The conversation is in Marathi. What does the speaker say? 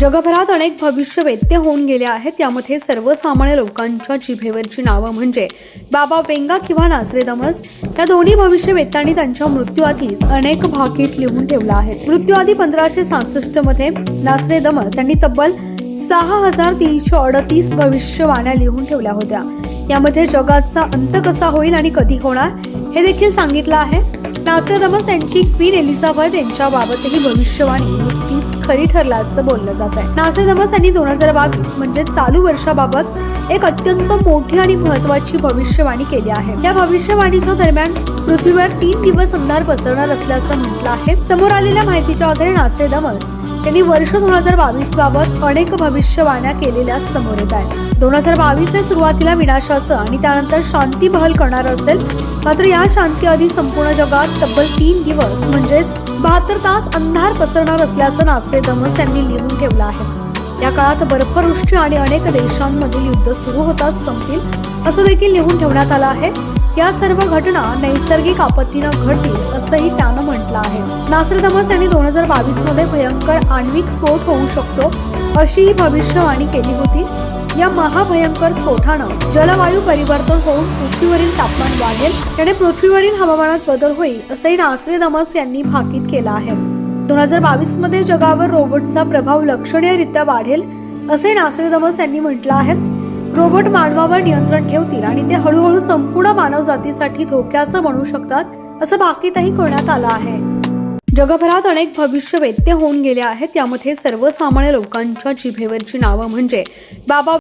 जगभरात अनेक भविष्यवेत्ते होऊन गेले आहेत. त्यामध्ये सर्वसामान्य लोकांच्या जिभेवरची नावं म्हणजे बाबा वेंगा किंवा नासरे दमस या दोन्ही भविष्यवेत्तांनी त्यांच्या मृत्यूआधीच अनेक भाकीत लिहून ठेवला आहे. मृत्यूआधी पंधराशे सहासष्टमध्ये नासरे दमस यांनी तब्बल सहा हजार तीनशे अडतीस भविष्यवाण्या लिहून ठेवल्या होत्या. यामध्ये जगाचा अंत कसा होईल आणि कधी होणार हे देखील सांगितलं आहे. नास्ट्राडमस यांची क्वीन एलिझाबेथ यांच्याबाबतही भविष्यवाणी खरी ठरला असं बोललं जात आहे. नास्ट्राडमस यांनी दोन हजार बावीस म्हणजे चालू वर्षाबाबत एक अत्यंत मोठी आणि महत्वाची भविष्यवाणी केली आहे. या भविष्यवाणीच्या दरम्यान पृथ्वीवर तीन दिवस अंधार पसरणार असल्याचं म्हटलं आहे. समोर आलेल्या माहितीच्या आधारे नास्ट्राडमस त्यांनी वर्ष दोन हजार बावीस बाबत अनेक भविष्यवाण्या केलेल्या समोर येत आहे. दोन हजार बावीस हे सुरुवातीला विनाशाचं आणि त्यानंतर शांती बहल करणार असेल मात्र या शांती आधी संपूर्ण जगात तब्बल तीन दिवस म्हणजेच बहात्तर तास अंधार पसरणार असल्याचं नासरे दमस यांनी लिहून ठेवलं आहे. या काळात बर्फवृष्टी आणि अनेक देशांमधील युद्ध सुरू होताच संपतील असं देखील लिहून ठेवण्यात आलं आहे. या सर्व घटना नैसर्गिक आपत्तीनं घडतील असंही त्यानं म्हटलं आहे. नासरदमस यांनी दोन हजार बावीसमध्ये भयंकर आण्विक स्फोट होऊ शकतो अशी ही भविष्यवाणी केली होती. या महाभयंकर स्फोटानं जलवायू परिवर्तन होऊन पृथ्वीवरील तापमान वाढेल त्याने पृथ्वीवरील हवामानात बदल होईल असंही नासरे दमस यांनी भाकीत केलं आहे. दोन हजार बावीसमध्ये जगावर रोबोटचा प्रभाव लक्षणीयरित्या वाढेल असे नासरे दमस यांनी म्हटलं आहे. रोबोट मानवावर नियंत्रण ठेवतील आणि ते हळूहळू संपूर्ण मानव जातीसाठी धोक्याचं बनू शकतात असं भाकीतही करण्यात आलं आहे. जगभरात अनेक भविष्यवेत्ते होऊन गेले आहेत त्यामध्ये सर्वसामान्य लोकांच्या जिभेवरची नावं म्हणजे बाबा